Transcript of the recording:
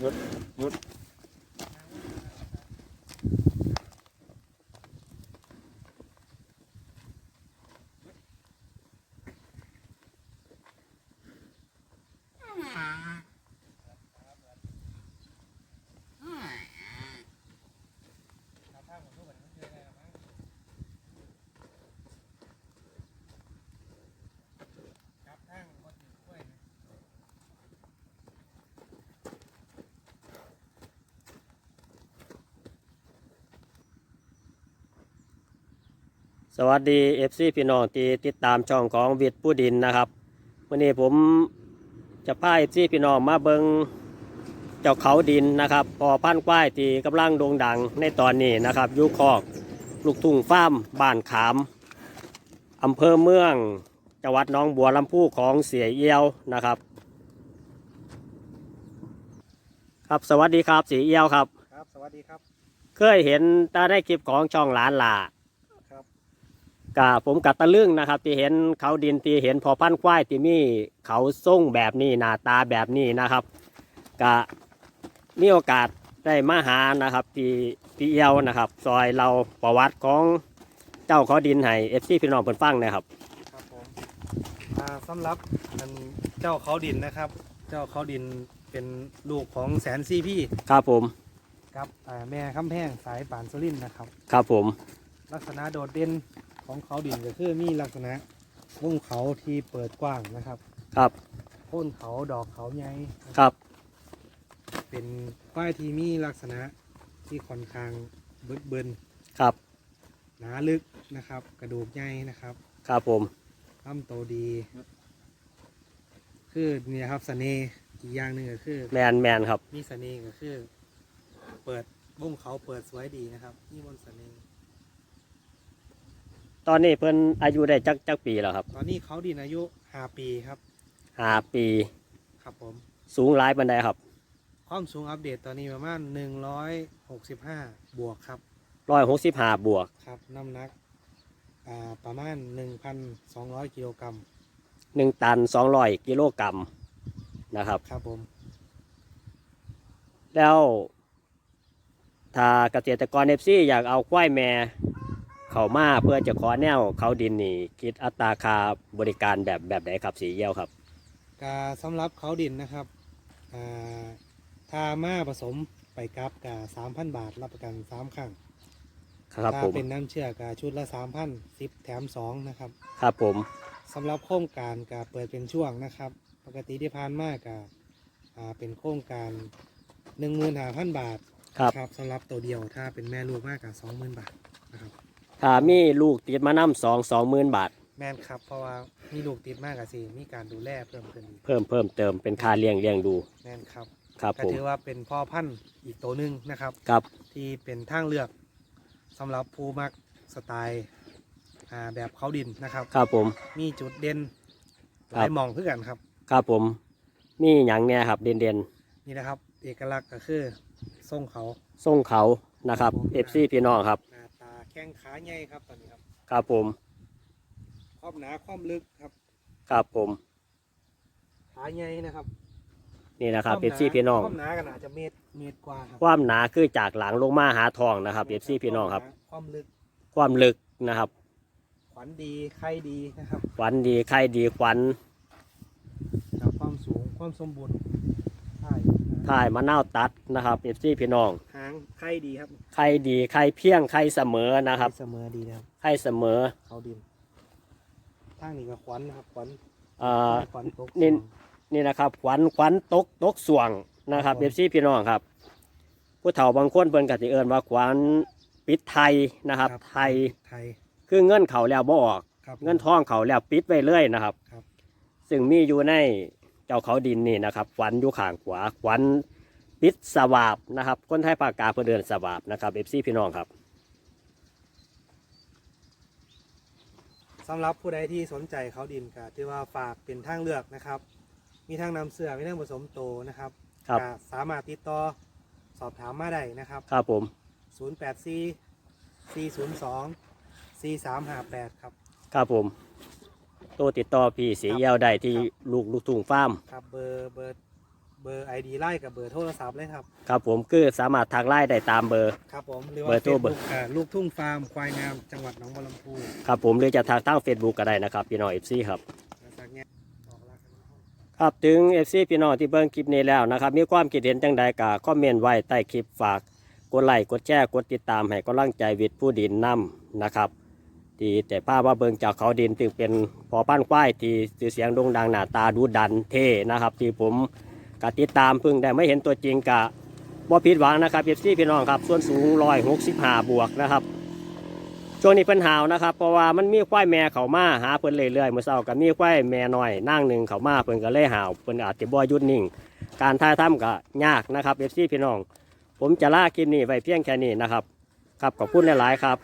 หยุ สวัสดีเอฟซีพี่น้องที่ติดตามช่องของวิทย์ผู้ดินนะครับวันนี้ผมจะพาเอฟซีพี่น้องมาเบิงเจ้าเขาดินนะครับ พอพันธุ์ควายที่กำลังโด่งดังในตอนนี้นะครับอยุคอกลูกทุ่งฟาร์มบ้านขามอำเภอเมืองจังหวัดหน้องบัวลำพูของเสียเอียวนะครับ ครับสวัสดีครับเสียเอียวครับ ครับ สวัสดีครับ เคยเห็นตาในคลิปของช่องหลานหล่าครับ กะผมกัดตะลึงนะครับ ที่เห็นเขาดินที่เห็นพอพันธุ์ควายที่มีเขาส่งแบบนี้หน้าตาแบบนี้นะครับกะมีโอกาสได้มาหานะครับที่ที่เอียวนะครับ ซอยเราประวัติของเจ้าเขาดินให้เอฟซีพี่น้องเพิ่นฟังนะครับครับผมอ่าสำหรับอันเจ้าเขาดินนะครับ เจ้าเขาดินเป็นลูกของแสนซีพี่ครับผมกับอ่าแม่คำแพงสายป่านสุรินทร์นะครับ ครับผม ลักษณะโดดเด่น ของเขาดินก็คือมีลักษณะวงเขาที่เปิดกว้างนะครับ ครับโค่นเขาดอกเขาใหญ่ครับ เป็นป้ายที่มีลักษณะที่ค่อนข้างเบิดเบินครับหนาลึกนะครับ กระดูกใหญ่นะครับครับผมลำโตดี คือเนี่ยครับเสน่ห์อีกอย่างหนึ่งก็คือ แมนแมนครับ มีเสน่ห์ก็คือ เปิดบุ้งเขาเปิดสวยดีนะครับนี่มนต์เสน่ห์ ตอนนี้เพิ่นอายุได้จักจักปีแล้วครับตอนนี้เขาดินอายุห้าปีครับห้าปี ครับผม สูงหลายปันไดครับ ความสูงอัปเดตตอนนี้ประมาณหนึ่งร้อยหกสิบห้าบวกครับร้อยหกสิบห้าบวกครับน้ำหนักอ่าประมาณหนึ่งพันสองร้อยกิโลกรัมหนึ่งตันสองร้อยกิโลกรัมนะครับ ครับผม แล้วถ้าเกษตรกรเอฟซีอยากเอาควายแม่ เขามาเพื่อจะขอแนวเขาดินนี่คิดอัตราค่าบริการแบบแบบไหนครับสีเยี่ยวครับกาสำหรับเขาดินนะครับอ่าถ้ามาผสมไปกับกาสามพันบาทรับประกันสามครั้งครับถ้าผมเป็นน้ำเชื่อกาชุดละสามพันสิบแถมสองนะครับครับผมสำหรับโครงการกาเปิดเป็นช่วงนะครับ ปกติที่ผ่านมากกาอ่าเป็นโครงการหนึ่งหมื่นห้าพันบาทครับครับสำหรับตัวเดียวถ้าเป็นแม่ลูกมากกาสองหมื่นบาทนะครับ ถ้ามีลูกติดมานำสองสองหมื่นบาท แม่นครับ เพราะว่ามีลูกติดมากกาสิมีการดูแลเพิ่มขึ้นอีกเพิ่มเพิ่มเติมเป็นค่าเลี้ยงเลี้ยงดูแม่นครับครับก็ผมถือว่าเป็นพ่อพันธุ์อีกตัวหนึ่งนะครับ ครับที่เป็นทางเลือกสำหรับผู้มักสไตล์อ่าแบบเขาดินนะครับ ครับผม มีจุดเด่นหครัลายบหมองคือกันครับ ครับผม มีอย่างเนี้ยครับเด่นเด่นนี่นะครับ เอกลักษณ์ก็คือทรงเขาๆส่งเขานะครับเอฟซีพี่น้องครับหน้าตา แข้งขาใหญ่ครับตอนนี้ครับครับผมความหนาความลึกครับครับผม ขาใหญ่นะครับนี่นะครับวาเอมฟหซีพี่น้อง ความหนากันอาจจะเมตรเมตรกว่าครับความหนาคือจากหลังลงมาหาทองนะครับเอฟซีพี่น้องครับ ความลึกความลึกนะครับ ขวัญดีไข่ดีนะครับ ขวัญดีไข่ดีขวัญกับความสูงความสมบูรณ์ใช่ ถ่ายมะนาวตัดนะครับเอฟซีพี่น้องหางไข่ดีครับไข่ดีไข่เพียงไข่เสมอนะครับเสมอดีนะครับไข่เสมอเขาดินทางนี้ก็ขวัญนะครับขวัญเอ่อขวัญตกนี่สองนี่นะครับขวัญขวัญตกตกสวงนะครับครับเอฟซีพี่น้องครับผู้เฒ่าบางคนเพิ่นก็สิเอิ้นว่าขวัญปิดไทยนะครับ ไทยไทยคือเงินเขาแล้วบ่ออกครับเงินทองเขาแล้วปิดไว้เลยนะครับครับ ซึ่งมีอยู่ในเจ้าเขาดินนี่นะครับขวัญอยู่ข้างขวาขวัญปิดสวาบนะครับคนไทยปากกาเพื่อเดินสวาบนะครับเอฟซีพี่น้องครับสำหรับผู้ใดที่สนใจเขาดินก็ถือว่าฝากเป็นทางเลือกนะครับ มีทางนำเสื้อมีทางผสมโตนะครับครับก็สามารถติดต่อสอบถามมาได้นะครับครับผม 084 402 4358 ครับครับผม โตติดต่อพี่สีเยี่ยวได้ที่ครับลูกลูกทุ่งฟาร์มครับเบอร์เบอร์เบอร์ไอดีไล่กับเบอร์โทรศัพท์เลยครับ ครับผมคือสามารถทักไล่ได้ตามเบอร์ ครับผมหรือเบอว่าร์โทรเบอร์ Facebook อ่าลูกทุ่งฟาร์มควายงามจังหวัดหนองบัวลำพูครับผมหรือจะทางตั้ง Facebook ก็ได้นะครับพี่น้องเอฟซีครับ แล้วจากเนี้ยออกลากันนะครับครับถึงเอฟซีพี่น้องที่เบิ่งคลิปนี้แล้วนะครับ มีความคิดเห็นจังใดก็คอมเมนต์ไว้ใต้คลิปฝาก กดไลค์กดแชร์กดติดตามให้กำลังใจวิทย์ผู้ดินนํนะครับ ที่แต่ภาพว่าเบิงจากเขาดินถึงเป็นพอปั้นควายที่ชื่อเสียงโด่งดังหน้าตาดูดันเท่นะครับ ที่ผมกติดตามเพิ่งได้ไม่เห็นตัวจริงกะบ่ผิดหวังนะครับเอฟซีพี่น้องครับ ส่วนสูง165บห้าบวกนะครับช่วงนี้เพิ่นหาวนะครับ เพราะว่ามันมีควายแม่เขามาหาเพิ่นเรื่อยๆเมื่อเช้าก็มีควายแม่หน้อยนั่งหนึ่งเขามาเพิ่นก็เลยหาวเพิ่นอาจจะบ่หยุดนิ่ง การถ่ายทำก็ยากนะครับเอฟซีพี่น้อง ผมจะลาคลิปนี้ไว้เพียงแค่นี้นะครับครับขอบคุณหลายๆครับ